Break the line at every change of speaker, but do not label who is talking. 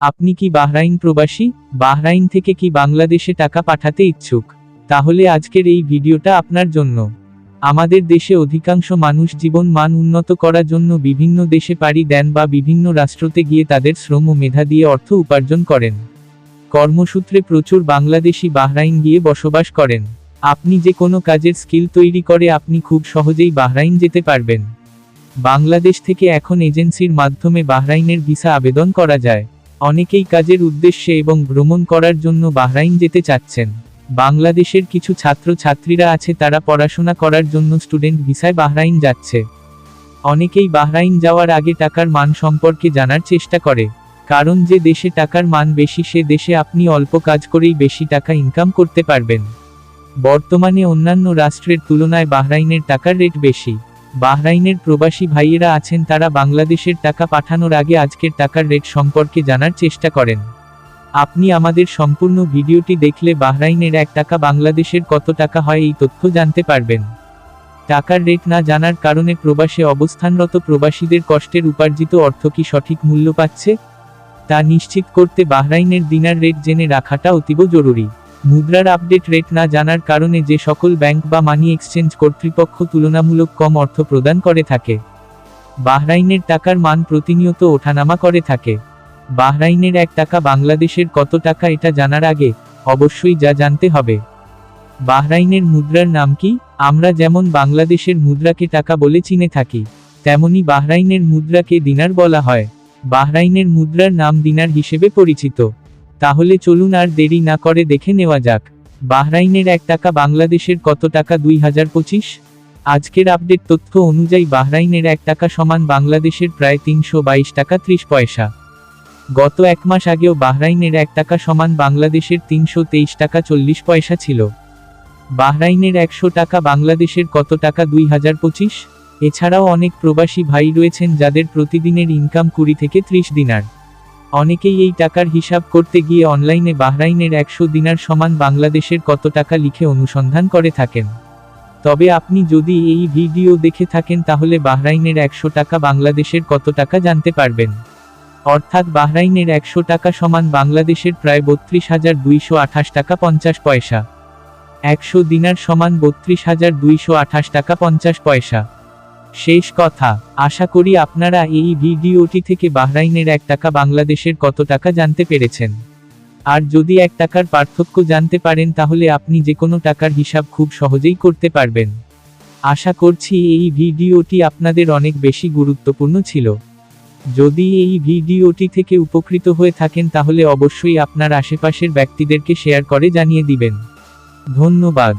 আপনি কি বাহরাইন প্রবাসী? বাহরাইন থেকে কি বাংলাদেশে টাকা পাঠাতে ইচ্ছুক? তাহলে আজকের এই ভিডিওটা আপনার জন্য। আমাদের দেশে অধিকাংশ মানুষ জীবন মান উন্নত করার জন্য বিভিন্ন দেশে পাড়ি দেন বা বিভিন্ন রাষ্ট্রতে গিয়ে তাদের শ্রম ও মেধা দিয়ে অর্থ উপার্জন করেন। কর্মসূত্রে প্রচুর বাংলাদেশি বাহরাইন গিয়ে বসবাস করেন। আপনি যে কোনো কাজের স্কিল তৈরি করে আপনি খুব সহজেই বাহরাইন যেতে পারবেন। বাংলাদেশ থেকে এখন এজেন্সির মাধ্যমে বাহরাইনের ভিসা আবেদন করা যায়। অনেকেই কাজের উদ্দেশ্যে এবং ভ্রমণ করার জন্য বাহরাইন যেতে চাচ্ছেন। বাংলাদেশের কিছু ছাত্র ছাত্রীরা আছে তারা পড়াশোনা করার জন্য স্টুডেন্ট ভিসায় বাহরাইন যাচ্ছে। অনেকেই বাহরাইন যাওয়ার আগে টাকার মান সম্পর্কে জানার চেষ্টা করে, কারণ যে দেশে টাকার মান বেশি সে দেশে আপনি অল্প কাজ করেই বেশি টাকা ইনকাম করতে পারবেন। বর্তমানে অন্যান্য রাষ্ট্রের তুলনায় বাহরাইনের টাকার রেট বেশি। বাহরাইনের প্রবাসী ভাইয়েরা আছেন তারা বাংলাদেশের টাকা পাঠানোর আগে আজকের টাকার রেট সম্পর্কে জানার চেষ্টা করেন। আপনি আমাদের সম্পূর্ণ ভিডিওটি দেখলে বাহরাইনের এক টাকা বাংলাদেশের কত টাকা হয় এই তথ্য জানতে পারবেন। টাকার রেট না জানার কারণে প্রবাসে অবস্থানরত প্রবাসীদের কষ্টের উপার্জিত অর্থ কি সঠিক মূল্য পাচ্ছে? তা নিশ্চিত করতে বাহরাইনের দিনার রেট জেনে রাখাটা অতীব জরুরি। মুদ্রার আপডেট রেট না জানার কারণে যে সকল ব্যাংক বা মানি এক্সচেঞ্জ কর্তৃপক্ষ তুলনামূলক কম অর্থ প্রদান করে থাকে। বাহরাইনের টাকার মান প্রতিনিয়ত ওঠানামা করে থাকে। বাহরাইনের এক টাকা বাংলাদেশের কত টাকা এটা জানার আগে অবশ্যই যা জানতে হবে। বাহরাইনের মুদ্রার নাম কি? আমরা যেমন বাংলাদেশের মুদ্রাকে টাকা বলে চিনে থাকি, তেমনি বাহরাইনের মুদ্রাকে দিনার বলা হয়। বাহরাইনের মুদ্রার নাম দিনার হিসেবে পরিচিত। তাহলে চলুন আর দেরি না করে দেখে নেওয়া যাক। বাহরাইনের এক টাকা বাংলাদেশের কত টাকা? দুই হাজার পঁচিশ? আজকের আপডেট তথ্য অনুযায়ী বাহরাইনের এক টাকা সমান বাংলাদেশের প্রায় তিনশো বাইশ টাকা ত্রিশ পয়সা। গত এক মাস আগেও বাহরাইনের এক টাকা সমান বাংলাদেশের তিনশো তেইশ টাকা চল্লিশ পয়সা ছিল। বাহরাইনের একশো টাকা বাংলাদেশের কত টাকা? দুই হাজার পঁচিশ? এছাড়াও অনেক প্রবাসী ভাই রয়েছেন যাদের প্রতিদিনের ইনকাম কুড়ি থেকে ত্রিশ দিনার। অনেকেই এই টাকার হিসাব করতে গিয়ে অনলাইনে বাহরাইনের একশো দিনার সমান বাংলাদেশের কত টাকা লিখে অনুসন্ধান করে থাকেন। তবে আপনি যদি এই ভিডিও দেখে থাকেন তাহলে বাহরাইনের একশো টাকা বাংলাদেশের কত টাকা জানতে পারবেন। অর্থাৎ বাহরাইনের একশো টাকা সমান বাংলাদেশের প্রায় বত্রিশ হাজার দুইশো আঠাশ টাকা পঞ্চাশ পয়সা। একশো দিনার সমান বত্রিশ হাজার দুইশো আঠাশ টাকা পঞ্চাশ পয়সা। শেষ কথা, আশা করি আপনারা এই ভিডিওটি থেকে বাহরাইনের এক টাকা বাংলাদেশের কত টাকা জানতে পেরেছেন। আর যদি এক টাকার পার্থক্য জানতে পারেন তাহলে আপনি যে কোনো টাকার হিসাব খুব সহজেই করতে পারবেন। আশা করছি এই ভিডিওটি আপনাদের অনেক বেশি গুরুত্বপূর্ণ ছিল। যদি এই ভিডিওটি থেকে উপকৃত হয়ে থাকেন তাহলে অবশ্যই আপনার আশেপাশের ব্যক্তিদেরকে শেয়ার করে জানিয়ে দিবেন। ধন্যবাদ।